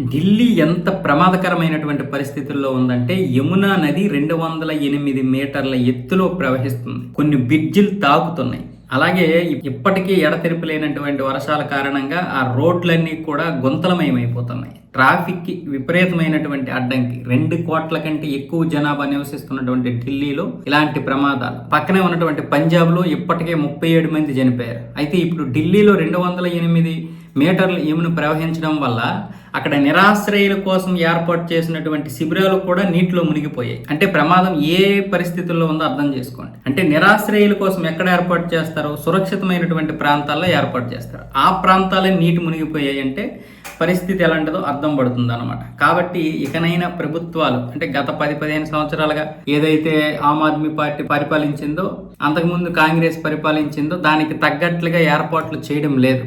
ఢిల్లీ ఎంత ప్రమాదకరమైనటువంటి పరిస్థితుల్లో ఉందంటే యమునా నది రెండు వందల ఎనిమిది మీటర్ల ఎత్తులో ప్రవహిస్తుంది. కొన్ని బ్రిడ్జిలు తాకుతున్నాయి. అలాగే ఇప్పటికీ ఎడతెరిపి లేనటువంటి వర్షాల కారణంగా ఆ రోడ్లన్నీ కూడా గుంతలమయమైపోతున్నాయి. ట్రాఫిక్కి విపరీతమైనటువంటి అడ్డంకి. రెండు కోట్ల కంటే ఎక్కువ జనాభా నివసిస్తున్నటువంటి ఢిల్లీలో ఇలాంటి ప్రమాదాలు. పక్కనే ఉన్నటువంటి పంజాబ్లో ఇప్పటికే ముప్పై ఏడు మంది చనిపోయారు. అయితే ఇప్పుడు ఢిల్లీలో రెండు వందల ఎనిమిది మీటర్లు యమును ప్రవహించడం వల్ల అక్కడ నిరాశ్రయుల కోసం ఏర్పాటు చేసినటువంటి శిబిరాలు కూడా నీటిలో మునిగిపోయాయి. అంటే ప్రమాదం ఏ పరిస్థితుల్లో ఉందో అర్థం చేసుకోండి. అంటే నిరాశ్రయుల కోసం ఎక్కడ ఏర్పాటు చేస్తారో సురక్షితమైనటువంటి ప్రాంతాల్లో ఏర్పాటు చేస్తారు. ఆ ప్రాంతాలే నీటి మునిగిపోయాయి అంటే పరిస్థితి ఎలాంటిదో అర్థం పడుతుంది అనమాట కాబట్టి ఇకనైనా ప్రభుత్వాలు అంటే గత పది పదిహేను సంవత్సరాలుగా ఏదైతే ఆమ్ ఆద్మీ పార్టీ పరిపాలించిందో అంతకుముందు కాంగ్రెస్ పరిపాలించిందో దానికి తగ్గట్లుగా ఏర్పాట్లు చేయడం లేదు.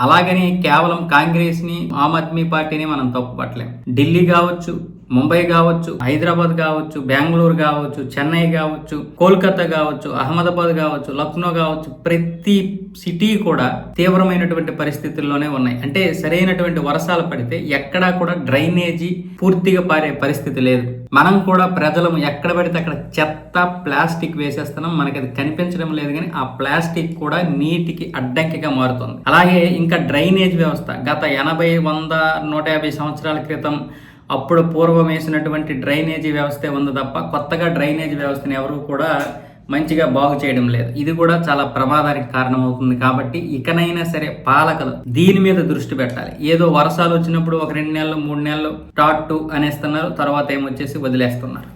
అలాగని కేవలం కాంగ్రెస్ని ఆమ్ ఆద్మీ పార్టీని మనం తప్పుపట్టలేం. ఢిల్లీ కావచ్చు ముంబై కావచ్చు హైదరాబాద్ కావచ్చు బెంగళూరు కావచ్చు చెన్నై కావచ్చు కోల్కతా కావచ్చు అహ్మదాబాద్ కావచ్చు లక్నో కావచ్చు ప్రతి సిటీ కూడా తీవ్రమైనటువంటి పరిస్థితుల్లోనే ఉన్నాయి. అంటే సరైనటువంటి వర్షాలు పడితే ఎక్కడా కూడా డ్రైనేజీ పూర్తిగా పారే పరిస్థితి లేదు. మనం కూడా ప్రజలం ఎక్కడ పడితే అక్కడ చెత్త ప్లాస్టిక్ వేసేస్తున్నాం. మనకి అది కనిపించడం లేదు కానీ ఆ ప్లాస్టిక్ కూడా నీటికి అడ్డంకిగా మారుతుంది. అలాగే ఇంకా డ్రైనేజ్ వ్యవస్థ గత ఎనభై వంద నూట యాభై సంవత్సరాల క్రితం అప్పుడు పూర్వం వేసినటువంటి డ్రైనేజీ వ్యవస్థే ఉంది తప్ప కొత్తగా డ్రైనేజీ వ్యవస్థని ఎవరు కూడా మంచిగా బాగు చేయడం లేదు. ఇది కూడా చాలా ప్రమాదానికి కారణమవుతుంది కాబట్టి ఇకనైనా సరే పాలకులు దీని మీద దృష్టి పెట్టాలి. ఏదో వర్షాలు వచ్చినప్పుడు ఒక రెండు నెలలు మూడు నెలలు టాట్ టూ అనేస్తున్నారు తర్వాత ఏమొచ్చేసి వదిలేస్తున్నారు.